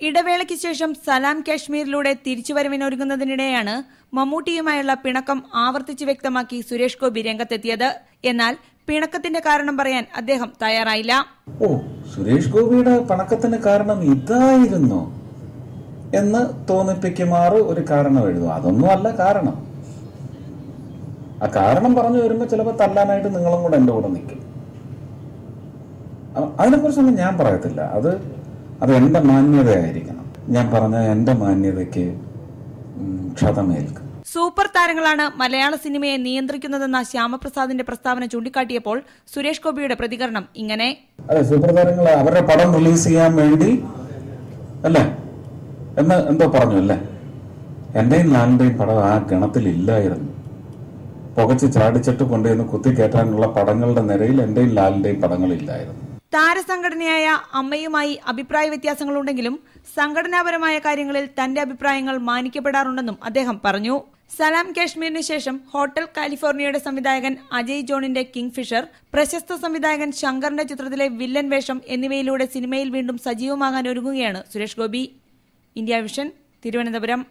ഇടവേളയ്ക്ക് ശേഷം സലാം കാശ്മീരിലൂടെ തിരിച്ചുവരവിനൊരുങ്ങുന്നതിനിടെയാണ് മമ്മൂട്ടിയുമായുള്ള പിണക്കം ആവർത്തിച്ച് വ്യക്തമാക്കി സുരേഷ് ഗോപി രംഗത്തെത്തിയത്. എന്നാൽ പിണക്കത്തിന്റെ കാരണം പറയാൻ അദ്ദേഹം തയ്യാറായില്ല. ഓ സുരേഷ് ഗോപിയുടെ പിണക്കത്തിന് കാരണം ഇതായിരുന്നു എന്ന് തോന്നിപ്പിക്കുമാറ് ഒരു കാരണം എഴുതും അതൊന്നും അല്ല കാരണം. ആ കാരണം പറഞ്ഞു വരുമ്പോൾ ചിലപ്പോൾ തല്ലാനായിട്ട് നിങ്ങളും കൂടെ എന്റെ കൂടെ നിൽക്കും. അതിനെക്കുറിച്ചൊന്നും ഞാൻ പറയത്തില്ല. അത് അത് എന്റെ മാന്യതയായിരിക്കണം. ഞാൻ പറഞ്ഞ എന്റെ മാന്യതയ്ക്ക് ക്ഷതമേൽക്കും. സൂപ്പർ താരങ്ങളാണ് മലയാള സിനിമയെ നിയന്ത്രിക്കുന്നതെന്ന ശ്യാമപ്രസാദിന്റെ പ്രസ്താവന ചൂണ്ടിക്കാട്ടിയപ്പോൾ സുരേഷ് ഗോപിയുടെ പ്രതികരണം ഇങ്ങനെ. അതെ സൂപ്പർ താരങ്ങൾ അവരുടെ പടം റിലീസ് ചെയ്യാൻ വേണ്ടി അല്ലേ? എന്ന് എന്തോ പറഞ്ഞു അല്ലേ? എന്റെയും നാലിന്റെയും പടം ആ ഗണത്തിലില്ലായിരുന്നു. പുകച്ച് ചാടിച്ചിട്ട് കൊണ്ടുവന്ന് കുത്തിക്കയറ്റാനുള്ള പടങ്ങളുടെ നിരയിൽ എന്റെയും ലാലിന്റെയും പടങ്ങളില്ലായിരുന്നു. താരസംഘടനയായ അമ്മയുമായി അഭിപ്രായ വ്യത്യാസങ്ങളുണ്ടെങ്കിലും സംഘടനാപരമായ കാര്യങ്ങളിൽ തന്റെ അഭിപ്രായങ്ങൾ മാനിക്കപ്പെടാറുണ്ടെന്നും അദ്ദേഹം പറഞ്ഞു. സലാം കാശ്മീരിന് ശേഷം ഹോട്ടൽ കാലിഫോർണിയയുടെ സംവിധായകൻ അജയ് ജോണിന്റെ കിങ് ഫിഷർ പ്രശസ്ത സംവിധായകൻ ശങ്കറിന്റെ ചിത്രത്തിലെ വില്ലൻ വേഷം എന്നിവയിലൂടെ സിനിമയിൽ വീണ്ടും സജീവമാകാൻ ഒരുങ്ങുകയാണ് Suresh Gopi. India vision Thiruvananthapuram.